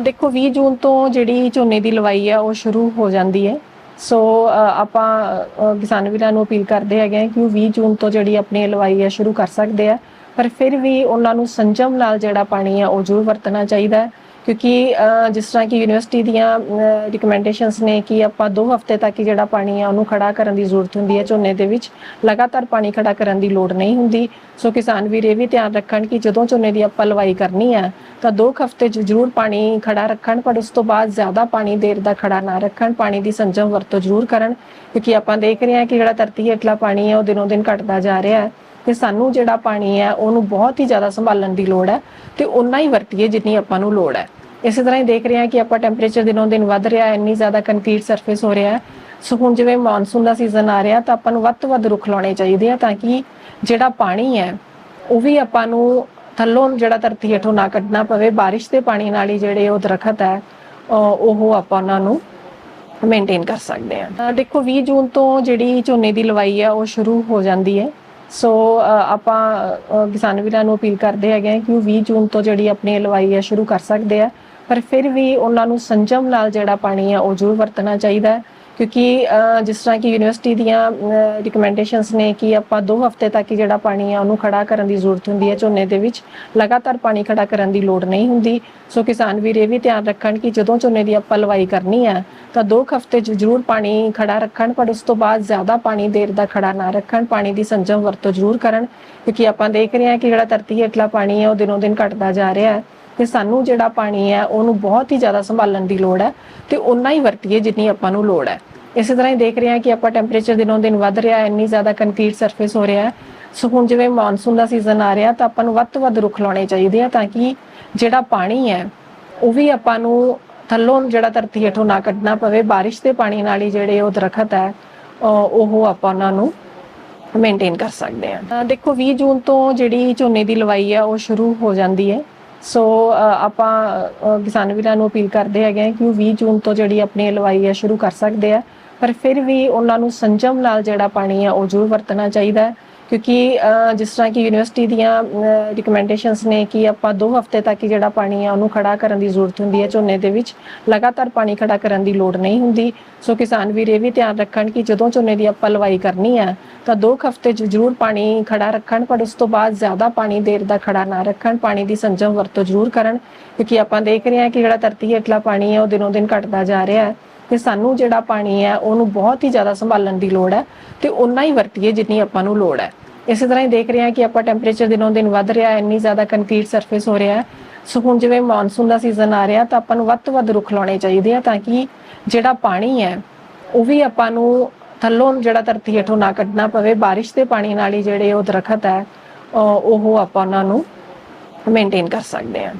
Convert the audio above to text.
ਦੇਖੋ 20 ਜੂਨ ਤੋਂ ਜਿਹੜੀ ਝੋਨੇ ਦੀ ਲਵਾਈ ਹੈ ਉਹ ਸ਼ੁਰੂ ਹੋ ਜਾਂਦੀ ਹੈ। ਸੋ ਅ, ਆਪਾਂ ਕਿਸਾਨ ਵੀਰਾਂ ਨੂੰ ਅਪੀਲ ਕਰਦੇ ਹੈਗੇ ਹਾਂ ਕਿ ਉਹ 20 ਜੂਨ ਤੋਂ ਜਿਹੜੀ ਆਪਣੀ ਲਵਾਈ ਹੈ ਸ਼ੁਰੂ ਕਰ ਸਕਦੇ ਆ। ਪਰ ਫਿਰ ਵੀ ਉਹਨਾਂ ਨੂੰ ਸੰਜਮ ਨਾਲ ਜਿਹੜਾ ਪਾਣੀ ਆ ਉਹ ਜ਼ਰੂਰ ਵਰਤਣਾ ਚਾਹੀਦਾ ਹੈ। ਕਿਉਂਕਿ ਜਿਸ ਤਰ੍ਹਾਂ ਕਿ ਯੂਨੀਵਰਸਿਟੀ ਦੀਆਂ ਰਿਕਮੈਂਡੇਸ਼ਨਸ ਨੇ ਕਿ ਆਪਾਂ 2 ਹਫ਼ਤੇ ਤੱਕ ਜਿਹੜਾ ਪਾਣੀ ਹੈ ਉਹਨੂੰ ਖੜਾ ਕਰਨ ਦੀ ਜ਼ਰੂਰਤ ਹੁੰਦੀ ਹੈ ਝੋਨੇ ਦੇ ਵਿੱਚ। ਲਗਾਤਾਰ ਪਾਣੀ ਖੜਾ ਕਰਨ ਦੀ ਲੋੜ ਨਹੀਂ ਹੁੰਦੀ। ਸੋ ਕਿਸਾਨ ਵੀਰ ਇਹ ਵੀ ਧਿਆਨ ਰੱਖਣ ਕਿ ਜਦੋਂ ਝੋਨੇ ਦੀ ਆਪਾਂ ਲਵਾਈ ਕਰਨੀ ਹੈ ਤਾਂ 2 ਹਫ਼ਤੇ ਜ਼ਰੂਰ ਪਾਣੀ ਖੜਾ ਰੱਖਣ, ਪਰ ਉਸ ਤੋਂ ਬਾਅਦ ਜ਼ਿਆਦਾ ਪਾਣੀ ਦੇਰ ਦਾ ਖੜਾ ਨਾ ਰੱਖਣ, ਪਾਣੀ ਦੀ ਸੰਜਮ ਵਰਤੋਂ ਜ਼ਰੂਰ ਕਰਨ। ਕਿਉਂਕਿ ਆਪਾਂ ਦੇਖ ਰਹੇ ਹਾਂ ਕਿ ਜਿਹੜਾ ਧਰਤੀ ਹੇਠਲਾ ਪਾਣੀ ਹੈ ਉਹ ਦਿਨੋਂ ਦਿਨ ਘਟਦਾ ਜਾ ਰਿਹਾ ਹੈ। ਤੇ ਸਾਨੂੰ ਜਿਹੜਾ ਪਾਣੀ ਹੈ ਉਹਨੂੰ ਬਹੁਤ ਹੀ ਜ਼ਿਆਦਾ ਸੰਭਾਲਣ ਦੀ ਲੋੜ ਹੈ ਤੇ ਉਨਾ ਹੀ ਵਰਤੀਏ ਜਿੰਨੀ ਆਪਾਂ ਨੂੰ ਲੋੜ ਹੈ। ਇਸੇ ਤਰ੍ਹਾਂ ਹੀ ਦੇਖ ਰਹੇ ਹਾਂ ਕਿ ਆਪਾਂ ਟੈਂਪਰੇਚਰ ਦਿਨੋਂ ਦਿਨ ਵੱਧ ਰਿਹਾ ਹੈ, ਇੰਨੀ ਜ਼ਿਆਦਾ ਕੰਕਰੀਟ ਸਰਫੇਸ ਹੋ ਰਿਹਾ ਹੈ। ਸੋ ਹੁਣ ਜਿਵੇਂ ਮੌਨਸੂਨ ਦਾ ਸੀਜ਼ਨ ਆ ਰਿਹਾ, ਤਾਂ ਆਪਾਂ ਨੂੰ ਵੱਧ ਤੋਂ ਵੱਧ ਰੁੱਖ ਲਾਉਣੇ ਚਾਹੀਦੇ ਆ ਤਾਂ ਕਿ ਜਿਹੜਾ ਪਾਣੀ ਹੈ, ਉਹ ਵੀ ਆਪਾਂ ਨੂੰ ਥੱਲੋਂ ਜਿਹੜਾ ਧਰਤੀ ਹੇਠੋਂ ਨਾ ਕੱਢਣਾ ਪਵੇ, ਬਾਰਿਸ਼ ਦੇ ਪਾਣੀ ਨਾਲ ਹੀ ਜਿਹੜੇ ਉਹ ਦਰਖਤ ਹੈ ਉਹ ਆਪਾਂ ਉਹਨਾਂ ਨੂੰ ਮੇਨਟੇਨ ਕਰ ਸਕਦੇ ਆ ਅਹ ਦੇਖੋ 20 ਜੂਨ ਤੋਂ ਜਿਹੜੀ ਝੋਨੇ ਦੀ ਲਵਾਈ ਹੈ, ਉਹ ਸ਼ੁਰੂ ਹੋ ਜਾਂਦੀ ਹੈ। ਸੋ ਅਹ, ਆਪਾਂ ਕਿਸਾਨ ਵੀਰਾਂ ਨੂੰ ਅਪੀਲ ਕਰਦੇ ਹੈਗੇ ਆ ਕਿ ਉਹ 20 ਜੂਨ ਤੋਂ ਜਿਹੜੀ ਆਪਣੀ ਲਵਾਈ ਹੈ ਸ਼ੁਰੂ ਕਰ ਸਕਦੇ ਆ। ਪਰ ਫਿਰ ਵੀ ਉਹਨਾਂ ਨੂੰ ਸੰਜਮ ਨਾਲ ਜਿਹੜਾ ਪਾਣੀ ਆ ਉਹ ਜ਼ਰੂਰ ਵਰਤਣਾ ਚਾਹੀਦਾ ਹੈ। ਕਿਉਂਕਿ ਜਿਸ ਤਰ੍ਹਾਂ ਕਿ ਯੂਨੀਵਰਸਿਟੀ ਦੀਆਂ ਰਿਕਮੈਂਡੇਸ਼ਨਸ ਨੇ ਕਿ ਆਪਾਂ 2 ਹਫ਼ਤੇ ਤੱਕ ਜਿਹੜਾ ਪਾਣੀ ਹੈ ਉਹਨੂੰ ਖੜਾ ਕਰਨ ਦੀ ਜ਼ਰੂਰਤ ਹੁੰਦੀ ਹੈ ਝੋਨੇ ਦੇ ਵਿੱਚ, ਲਗਾਤਾਰ ਪਾਣੀ ਖੜਾ ਕਰਨ ਦੀ ਲੋੜ ਨਹੀਂ ਹੁੰਦੀ। ਸੋ ਕਿਸਾਨ ਵੀਰ ਇਹ ਵੀ ਧਿਆਨ ਰੱਖਣ ਕਿ ਜਦੋਂ ਝੋਨੇ ਦੀ ਆਪਾਂ ਲਵਾਈ ਕਰਨੀ ਹੈ ਤਾਂ 2 ਹਫ਼ਤੇ 'ਚ ਜ਼ਰੂਰ ਪਾਣੀ ਖੜਾ ਰੱਖਣ, ਪਰ ਉਸ ਤੋਂ ਬਾਅਦ ਜ਼ਿਆਦਾ ਪਾਣੀ ਦੇਰ ਦਾ ਖੜਾ ਨਾ ਰੱਖਣ, ਪਾਣੀ ਦੀ ਸੰਜਮ ਵਰਤੋਂ ਜ਼ਰੂਰ ਕਰਨ। ਕਿਉਂਕਿ ਆਪਾਂ ਦੇਖ ਰਹੇ ਹਾਂ ਕਿ ਜਿਹੜਾ ਧਰਤੀ ਹੇਠਲਾ ਪਾਣੀ ਹੈ ਉਹ ਦਿਨੋਂ ਦਿਨ ਘਟਦਾ ਜਾ ਰਿਹਾ ਹੈ। ਤੇ ਸਾਨੂੰ ਜਿਹੜਾ ਪਾਣੀ ਹੈ, ਉਹਨੂੰ ਬਹੁਤ ਹੀ ਜ਼ਿਆਦਾ ਸੰਭਾਲਣ ਦੀ ਲੋੜ ਹੈ ਤੇ ਉਨਾ ਹੀ ਵਰਤੀਏ ਜਿੰਨੀ ਆਪਾਂ ਨੂੰ ਲੋੜ ਹੈ। ਇਸੇ ਤਰ੍ਹਾਂ ਹੀ ਦੇਖ ਰਹੇ ਹਾਂ ਕਿ ਆਪਾਂ ਟੈਂਪਰੇਚਰ ਦਿਨੋਂ ਦਿਨ ਵੱਧ ਰਿਹਾ ਹੈ, ਇੰਨੀ ਜ਼ਿਆਦਾ ਕੰਕਰੀਟ ਸਰਫੇਸ ਹੋ ਰਿਹਾ ਹੈ। ਸੋ ਹੁਣ ਜਿਵੇਂ ਮੌਨਸੂਨ ਦਾ ਸੀਜ਼ਨ ਆ ਰਿਹਾ ਤਾਂ ਆਪਾਂ ਨੂੰ ਵੱਧ ਤੋਂ ਵੱਧ ਰੁੱਖ ਲਾਉਣੇ ਚਾਹੀਦੇ ਆ ਤਾਂ ਕਿ ਜਿਹੜਾ ਪਾਣੀ ਹੈ, ਉਹ ਵੀ ਆਪਾਂ ਨੂੰ ਥੱਲੋਂ ਜਿਹੜਾ ਧਰਤੀ ਹੇਠੋਂ ਨਾ ਕੱਢਣਾ ਪਵੇ, ਬਾਰਿਸ਼ ਦੇ ਪਾਣੀ ਨਾਲ ਹੀ ਜਿਹੜੇ ਉਹ ਦਰਖਤ ਹੈ ਉਹ ਆਪਾਂ ਉਹਨਾਂ ਨੂੰ ਮੇਨਟੇਨ ਕਰ ਸਕਦੇ ਆ ਦੇਖੋ 20 ਜੂਨ ਤੋਂ ਜਿਹੜੀ ਝੋਨੇ ਦੀ ਲਵਾਈ ਹੈ, ਉਹ ਸ਼ੁਰੂ ਹੋ ਜਾਂਦੀ ਹੈ। ਸੋ ਅਹ ਆਪਾਂ ਕਿਸਾਨ ਵੀਰਾਂ ਨੂੰ ਅਪੀਲ ਕਰਦੇ ਹੈਗੇ ਆ ਕਿ ਉਹ 20 ਜੂਨ ਤੋਂ ਜਿਹੜੀ ਆਪਣੀ ਲਵਾਈ ਹੈ ਸ਼ੁਰੂ ਕਰ ਸਕਦੇ ਆ। ਪਰ ਫਿਰ ਵੀ ਉਹਨਾਂ ਨੂੰ ਸੰਜਮ ਨਾਲ ਜਿਹੜਾ ਪਾਣੀ ਆ, ਉਹ ਜ਼ਰੂਰ ਵਰਤਣਾ ਚਾਹੀਦਾ ਹੈ। ਕਿਉਂਕਿ ਜਿਸ ਤਰ੍ਹਾਂ ਕਿ ਯੂਨੀਵਰਸਿਟੀ ਦੀਆਂ ਰਿਕਮੈਂਡੇਸ਼ਨਸ ਨੇ ਕਿ ਆਪਾਂ 2 ਹਫ਼ਤੇ ਤੱਕ ਜਿਹੜਾ ਪਾਣੀ ਹੈ ਉਹਨੂੰ ਖੜਾ ਕਰਨ ਦੀ ਜ਼ਰੂਰਤ ਹੁੰਦੀ ਹੈ ਝੋਨੇ ਦੇ ਵਿੱਚ, ਲਗਾਤਾਰ ਪਾਣੀ ਖੜਾ ਕਰਨ ਦੀ ਲੋੜ ਨਹੀਂ ਹੁੰਦੀ। ਸੋ ਕਿਸਾਨ ਵੀਰ ਇਹ ਵੀ ਧਿਆਨ ਰੱਖਣ ਕਿ ਜਦੋਂ ਝੋਨੇ ਦੀ ਆਪਾਂ ਲਵਾਈ ਕਰਨੀ ਹੈ ਤਾਂ 2 ਹਫ਼ਤੇ 'ਚ ਜ਼ਰੂਰ ਪਾਣੀ ਖੜਾ ਰੱਖਣ, ਪਰ ਉਸ ਤੋਂ ਬਾਅਦ ਜ਼ਿਆਦਾ ਪਾਣੀ ਦੇਰ ਦਾ ਖੜਾ ਨਾ ਰੱਖਣ, ਪਾਣੀ ਦੀ ਸੰਜਮ ਵਰਤੋਂ ਜ਼ਰੂਰ ਕਰਨ। ਕਿਉਂਕਿ ਆਪਾਂ ਦੇਖ ਰਹੇ ਹਾਂ ਕਿ ਜਿਹੜਾ ਧਰਤੀ ਹੇਠਲਾ ਪਾਣੀ ਹੈ ਉਹ ਦਿਨੋਂ ਦਿਨ ਘਟਦਾ ਜਾ ਰਿਹਾ ਹੈ। ਤੇ ਸਾਨੂੰ ਜਿਹੜਾ ਪਾਣੀ ਹੈ, ਉਹਨੂੰ ਬਹੁਤ ਹੀ ਜ਼ਿਆਦਾ ਸੰਭਾਲਣ ਦੀ ਲੋੜ ਹੈ ਤੇ ਉਨਾ ਹੀ ਵਰਤੀਏ ਜਿੰਨੀ ਆਪਾਂ ਨੂੰ ਲੋੜ ਹੈ। ਇਸੇ ਤਰ੍ਹਾਂ ਹੀ ਦੇਖ ਰਹੇ ਹਾਂ ਕਿ ਆਪਾਂ ਟੈਂਪਰੇਚਰ ਦਿਨੋਂ ਦਿਨ ਵੱਧ ਰਿਹਾ ਹੈ, ਇੰਨੀ ਜ਼ਿਆਦਾ ਕੰਕਰੀਟ ਸਰਫੇਸ ਹੋ ਰਿਹਾ ਹੈ। ਸੋ ਹੁਣ ਜਿਵੇਂ ਮੌਨਸੂਨ ਦਾ ਸੀਜ਼ਨ ਆ ਰਿਹਾ, ਤਾਂ ਆਪਾਂ ਨੂੰ ਵੱਧ ਤੋਂ ਵੱਧ ਰੁੱਖ ਲਾਉਣੇ ਚਾਹੀਦੇ ਆ ਤਾਂ ਕਿ ਜਿਹੜਾ ਪਾਣੀ ਹੈ, ਉਹ ਵੀ ਆਪਾਂ ਨੂੰ ਥੱਲੋਂ ਜਿਹੜਾ ਧਰਤੀ ਹੇਠੋਂ ਨਾ ਕੱਢਣਾ ਪਵੇ, ਬਾਰਿਸ਼ ਦੇ ਪਾਣੀ ਨਾਲ ਹੀ ਜਿਹੜੇ ਉਹ ਦਰਖਤ ਹੈ ਉਹ ਆਪਾਂ ਉਹਨਾਂ ਨੂੰ ਮੇਨਟੇਨ ਕਰ ਸਕਦੇ ਆ